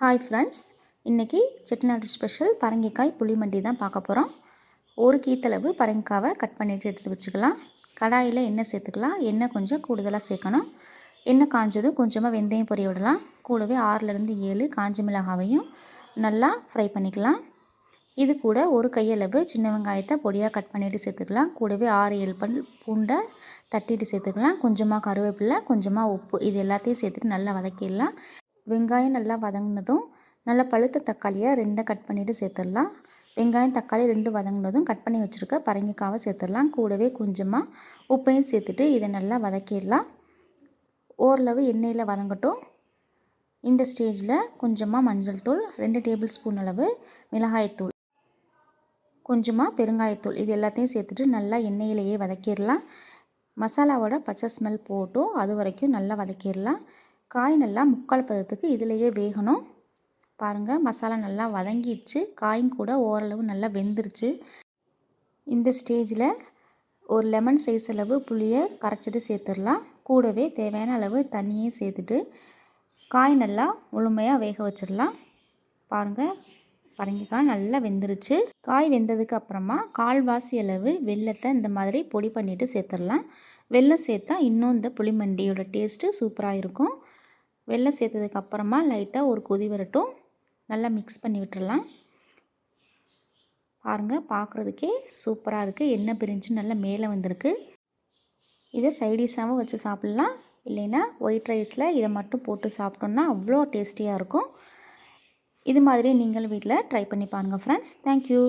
Hi friends இன்றைக்கி Chettinad special பரங்கிக்காய் புளிமண்டி தான் பார்க்க போகிறோம் ஒரு கீத்தளவு பரங்கிக்காவை கட் பண்ணிவிட்டு எடுத்து வச்சுக்கலாம். கடாயில் எண்ணெய் சேர்த்துக்கலாம். எண்ணெய் கொஞ்சம் கூடுதலாக சேர்க்கணும். எண்ணெய் காஞ்சதும் கொஞ்சமாக வெந்தயம் பொரிய விடலாம். கூடவே ஆறுலேருந்து ஏழு காஞ்ச மிளகாவையும் நல்லா ஃப்ரை பண்ணிக்கலாம். இது கூட ஒரு கையளவு சின்ன வெங்காயத்தை பொடியாக கட் பண்ணிவிட்டு சேர்த்துக்கலாம். கூடவே ஆறு ஏழு பல் பூண்டை தட்டிட்டு சேர்த்துக்கலாம். கொஞ்சமாக கருவேப்பிலை கொஞ்சமாக உப்பு இது எல்லாத்தையும் சேர்த்துட்டு நல்லா வதக்கிடலாம். வெங்காயம் நல்லா வதங்கினதும் நல்லா பழுத்த தக்காளியை ரெண்டை கட் பண்ணிவிட்டு சேர்த்துடலாம். வெங்காயம் தக்காளி ரெண்டு வதங்கினதும் கட் பண்ணி வச்சுருக்க பரங்கிக்காவை சேர்த்துடலாம். கூடவே கொஞ்சமாக உப்பையும் சேர்த்துட்டு இதை நல்லா வதக்கிடலாம். ஓரளவு எண்ணெயில் வதங்கட்டும். இந்த ஸ்டேஜில் கொஞ்சமாக மஞ்சள் தூள் ரெண்டு டேபிள் ஸ்பூன் அளவு மிளகாய்த்தூள் கொஞ்சமாக பெருங்காயத்தூள் இது எல்லாத்தையும் சேர்த்துட்டு நல்லா எண்ணெயிலேயே வதக்கிடலாம். மசாலாவோட பச்சை ஸ்மெல் போட்டும். அது வரைக்கும் நல்லா வதக்கிடலாம். காய் நல்லா முக்கால் பதத்துக்கு இதிலையே வேகணும். பாருங்கள் மசாலா நல்லா வதங்கிடுச்சு. காயும் கூட ஓரளவு நல்லா வெந்துருச்சு. இந்த ஸ்டேஜில் ஒரு லெமன் சைஸ் அளவு புளியை கரைச்சிட்டு சேர்த்துடலாம். கூடவே தேவையான அளவு தண்ணியும் சேர்த்துட்டு காய் நல்லா முழுமையாக வேக வச்சிடலாம். பாருங்கள் பரங்கிக்காய் நல்லா வெந்துருச்சு. காய் வெந்ததுக்கு அப்புறமா கால்வாசி அளவு வெள்ளத்தை இந்த மாதிரி பொடி பண்ணிவிட்டு சேர்த்துடலாம். வெள்ளம் சேர்த்தா இன்னும் இந்த புளிமண்டியோட டேஸ்ட்டு சூப்பராக இருக்கும். வெள்ளம் சேர்த்ததுக்கு அப்புறமா லைட்டாக ஒரு கொதி வரட்டும். நல்லா மிக்ஸ் பண்ணி விட்டுடலாம் பாருங்கள் பார்க்குறதுக்கே சூப்பராக இருக்குது எண்ணெய் பிரிஞ்சு நல்லா மேலே வந்திருக்கு. இதை சைடிஷாகவும் வச்சு சாப்பிட்லாம். இல்லைன்னா ஒயிட் ரைஸில் இதை மட்டும் போட்டு சாப்பிட்டோன்னா அவ்வளோ டேஸ்டியாக இருக்கும். இது மாதிரி நீங்கள் வீட்டில் ட்ரை பண்ணி பாருங்கள் ஃப்ரெண்ட்ஸ் தேங்க்யூ